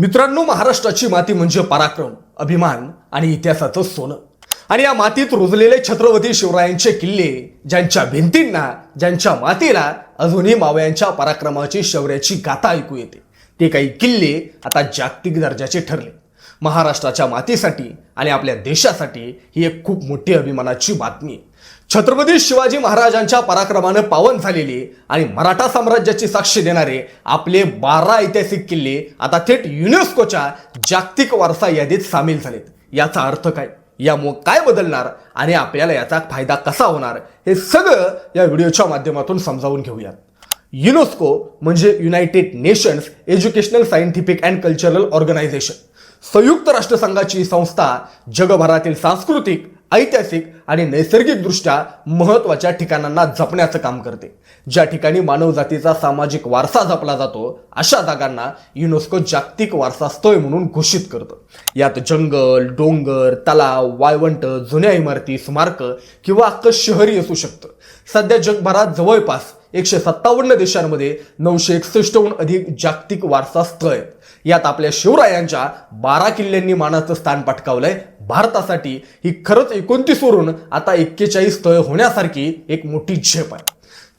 मित्रांनो महाराष्ट्राची माती म्हणजे पराक्रम अभिमान आणि इतिहासाचं सोनं. आणि या मातीत रुजलेले छत्रपती शिवरायांचे किल्ले ज्यांच्या भिंतींना ज्यांच्या मातीला अजूनही मावळ्यांच्या पराक्रमाची शौर्याची गाथा ऐकू येते. ते काही किल्ले आता जागतिक दर्जाचे ठरले. महाराष्ट्राच्या मातीसाठी आणि आपल्या देशासाठी ही एक खूप मोठी अभिमानाची बातमी आहे. छत्रपती शिवाजी महाराजांच्या पराक्रमानं पावन झालेली आणि मराठा साम्राज्याची साक्ष देणारे आपले बारा ऐतिहासिक किल्ले आता थेट युनेस्कोच्या जागतिक वारसा यादीत सामील झालेत. याचा अर्थ काय? यामुळं काय बदलणार आणि आपल्याला याचा फायदा कसा होणार? हे सगळं या व्हिडिओच्या माध्यमातून समजावून घेऊयात. युनेस्को म्हणजे United nations educational scientific and cultural organisation. संयुक्त राष्ट्रसंघाची संस्था जगभरातील सांस्कृतिक ऐतिहासिक आणि नैसर्गिकदृष्ट्या महत्त्वाच्या ठिकाणांना जपण्याचं काम करते. ज्या ठिकाणी मानवजातीचा सामाजिक वारसा जपला जातो अशा जागांना युनेस्को जागतिक वारसा स्थळ म्हणून घोषित करतं. यात जंगल डोंगर तलाव वाळवंट जुन्या इमारती स्मारक किंवा अख्खं शहरी असू शकतं. सध्या जगभरात जवळपास एकशे सत्तावन्न देशांमध्ये नऊशे एकसष्टहून अधिक जागतिक वारसा स्थळ आहेत. यात आपल्या शिवरायांच्या बारा किल्ल्यांनी मानाचं स्थान पटकावलंय. भारतासाठी ही खरंच एकोणतीस वरून आता एक्केचाळीस स्थळ होण्यासारखी एक मोठी झेप आहे.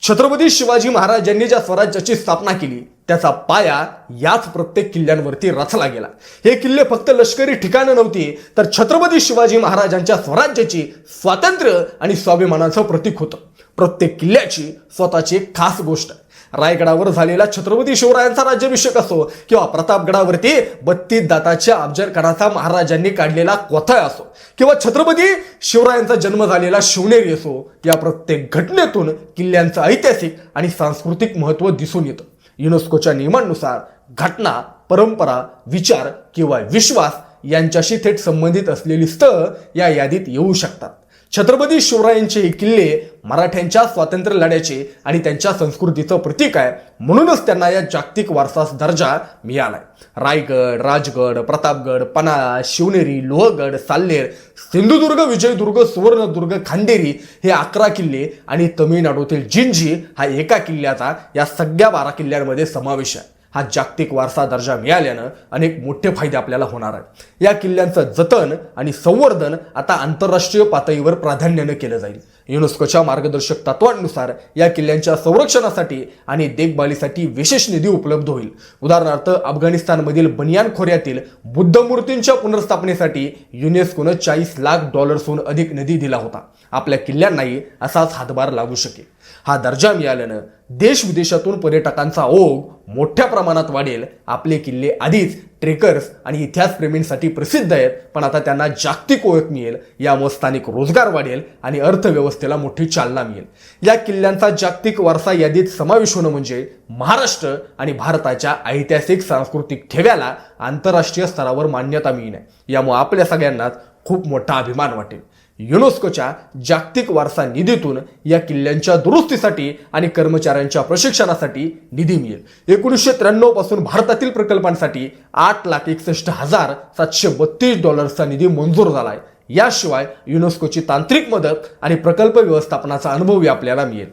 छत्रपती शिवाजी महाराजांनी ज्या स्वराज्याची स्थापना केली त्याचा पाया याच प्रत्येक किल्ल्यांवरती रचला गेला. हे किल्ले फक्त लष्करी ठिकाणं नव्हती तर छत्रपती शिवाजी महाराजांच्या स्वराज्याची स्वातंत्र्य आणि स्वाभिमानाचं प्रतीक होतं. प्रत्येक किल्ल्याची स्वतःची एक खास गोष्ट. आहे रायगडावर झालेला छत्रपती शिवरायांचा राज्याभिषेक असो किंवा प्रतापगडावरती बत्तीस दाताच्या अफजलखानाचा महाराजांनी काढलेला कोथळ असो किंवा छत्रपती शिवरायांचा जन्म झालेला शिवनेरी असो या प्रत्येक घटनेतून किल्ल्यांचं ऐतिहासिक आणि सांस्कृतिक महत्त्व दिसून येतं. युनेस्कोच्या नियमांनुसार घटना परंपरा विचार किंवा विश्वास यांच्याशी थेट संबंधित असलेली स्थळ या यादीत येऊ शकतात. छत्रपती शिवरायांचे हे किल्ले मराठ्यांच्या स्वातंत्र्य लढ्याचे आणि त्यांच्या संस्कृतीचं प्रतीक आहे. म्हणूनच त्यांना या जागतिक वारसास दर्जा मिळालाय. रायगड राजगड प्रतापगड पन्हाळा शिवनेरी लोहगड साल्लेर सिंधुदुर्ग विजयदुर्ग सुवर्णदुर्ग खांदेरी हे अकरा किल्ले आणि तमिळनाडूतील जिंजी हा एका किल्ल्याचा या सगळ्या बारा किल्ल्यांमध्ये समावेश आहे. हा जागतिक वारसा दर्जा मिळाल्यानं अनेक मोठे फायदे आपल्याला होणार आहेत. या किल्ल्यांचं जतन आणि संवर्धन आता आंतरराष्ट्रीय पातळीवर प्राधान्यानं केलं जाईल. युनेस्कोच्या मार्गदर्शक तत्वांनुसार या किल्ल्यांच्या संरक्षणासाठी आणि देखभालीसाठी विशेष निधी उपलब्ध होईल. उदाहरणार्थ अफगाणिस्तानमधील बनियान खोऱ्यातील बुद्ध मूर्तींच्या पुनर्स्थापनेसाठी युनेस्कोनं चाळीस लाख डॉलर्सहून अधिक निधी दिला होता. आपल्या किल्ल्यांनाही असाच हातभार लागू शकेल. हा दर्जा मिळाल्यानं देश विदेशातून पर्यटकांचा ओघ मोठ्या प्रमाणात वाढेल आपले किल्ले आधीच ट्रेकर्स आणि इतिहासप्रेमींसाठी प्रसिद्ध आहेत. पण आता त्यांना जागतिक ओळख मिळेल यामुळे स्थानिक रोजगार वाढेल आणि अर्थव्यवस्थेला मोठी चालना मिळेल. या किल्ल्यांचा जागतिक वारसा यादीत समावेश होणं म्हणजे महाराष्ट्र आणि भारताच्या ऐतिहासिक सांस्कृतिक ठेव्याला आंतरराष्ट्रीय स्तरावर मान्यता मिळणे. यामुळे आपल्या सगळ्यांनाच खूप मोठा अभिमान वाटेल. युनेस्कोच्या जागतिक वारसा निधीतून या किल्ल्यांच्या दुरुस्तीसाठी आणि कर्मचाऱ्यांच्या प्रशिक्षणासाठी निधी मिळेल. एकोणीसशे त्र्याण्णवपासून भारतातील प्रकल्पांसाठी आठ लाख एकसष्ट हजार सातशे बत्तीस डॉलर्सचा निधी मंजूर झालाय. याशिवाय युनेस्कोची तांत्रिक मदत आणि प्रकल्प व्यवस्थापनाचा अनुभवही आपल्याला मिळेल.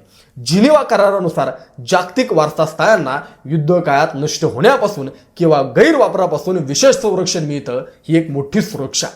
जिनिवा करारानुसार जागतिक वारसा स्थळांना युद्धकाळात नष्ट होण्यापासून किंवा गैरवापरापासून विशेष संरक्षण मिळतं ही एक मोठी सुरक्षा.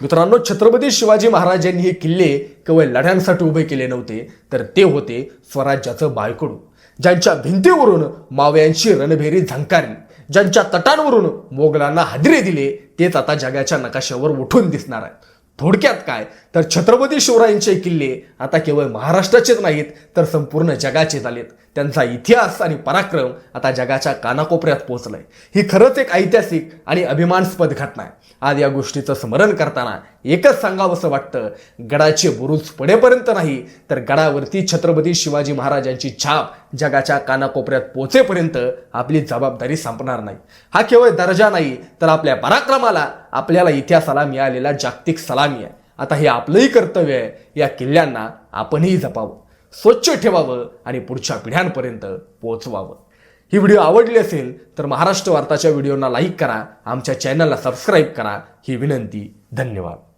मित्रांनो छत्रपती शिवाजी महाराजांनी हे किल्ले केवळ लढ्यांसाठी उभे केले नव्हते तर ते होते स्वराज्याचं बाळकडू ज्यांच्या भिंतीवरून मावळ्यांची रणभेरी झंकारली ज्यांच्या तटांवरून मोगलांना हादरे दिले तेच आता जगाच्या नकाशावर उठून दिसणार आहेत. थोडक्यात काय? तर छत्रपती शिवरायांचे किल्ले आता केवळ महाराष्ट्राचेच नाहीत तर संपूर्ण जगाचे झालेत त्यांचा इतिहास आणि पराक्रम आता जगाच्या कानाकोपऱ्यात पोहोचलाय. ही खरंच एक ऐतिहासिक आणि अभिमानास्पद घटना आहे. आज या गोष्टीचं स्मरण करताना एकच सांगावंसं वाटतं गडाचे बुरुज पडेपर्यंत नाही तर गडावरती छत्रपती शिवाजी महाराजांची छाप जगाच्या कानाकोपऱ्यात पोचेपर्यंत आपली जबाबदारी संपणार नाही. हा केवळ दर्जा नाही तर आपल्या पराक्रमाला आपल्याला इतिहासाला मिळालेला जागतिक सलामी आहे. आता हे आपलंही कर्तव्य आहे. या किल्ल्यांना आपणही जपावं. स्वच्छ ठेवावं आणि पुढच्या पिढ्यांपर्यंत पोचवावं. ही व्हिडिओ आवडली असेल तर महाराष्ट्र वार्ताच्या व्हिडिओना लाईक करा. आमच्या चॅनलला सबस्क्राईब करा. ही विनंती. धन्यवाद.